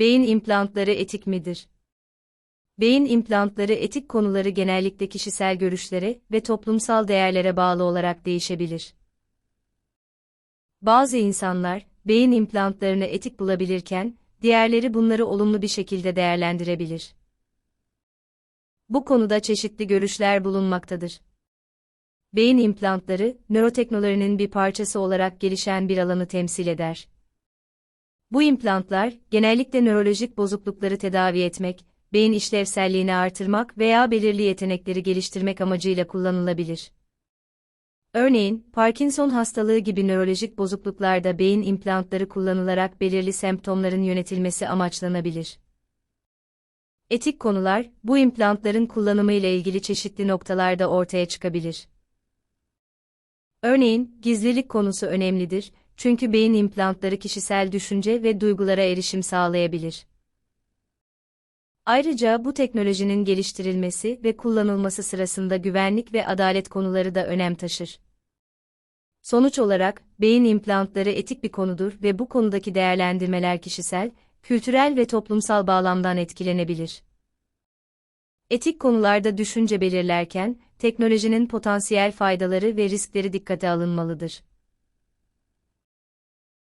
Beyin implantları etik midir? Beyin implantları etik konuları genellikle kişisel görüşlere ve toplumsal değerlere bağlı olarak değişebilir. Bazı insanlar, beyin implantlarını etik bulabilirken, diğerleri bunları olumlu bir şekilde değerlendirebilir. Bu konuda çeşitli görüşler bulunmaktadır. Beyin implantları, nöroteknolojinin bir parçası olarak gelişen bir alanı temsil eder. Bu implantlar, genellikle nörolojik bozuklukları tedavi etmek, beyin işlevselliğini artırmak veya belirli yetenekleri geliştirmek amacıyla kullanılabilir. Örneğin, Parkinson hastalığı gibi nörolojik bozukluklarda beyin implantları kullanılarak belirli semptomların yönetilmesi amaçlanabilir. Etik konular, bu implantların kullanımı ile ilgili çeşitli noktalarda ortaya çıkabilir. Örneğin, gizlilik konusu önemlidir, çünkü beyin implantları kişisel düşünce ve duygulara erişim sağlayabilir. Ayrıca bu teknolojinin geliştirilmesi ve kullanılması sırasında güvenlik ve adalet konuları da önem taşır. Sonuç olarak, beyin implantları etik bir konudur ve bu konudaki değerlendirmeler kişisel, kültürel ve toplumsal bağlamdan etkilenebilir. Etik konularda düşünce belirlerken, teknolojinin potansiyel faydaları ve riskleri dikkate alınmalıdır.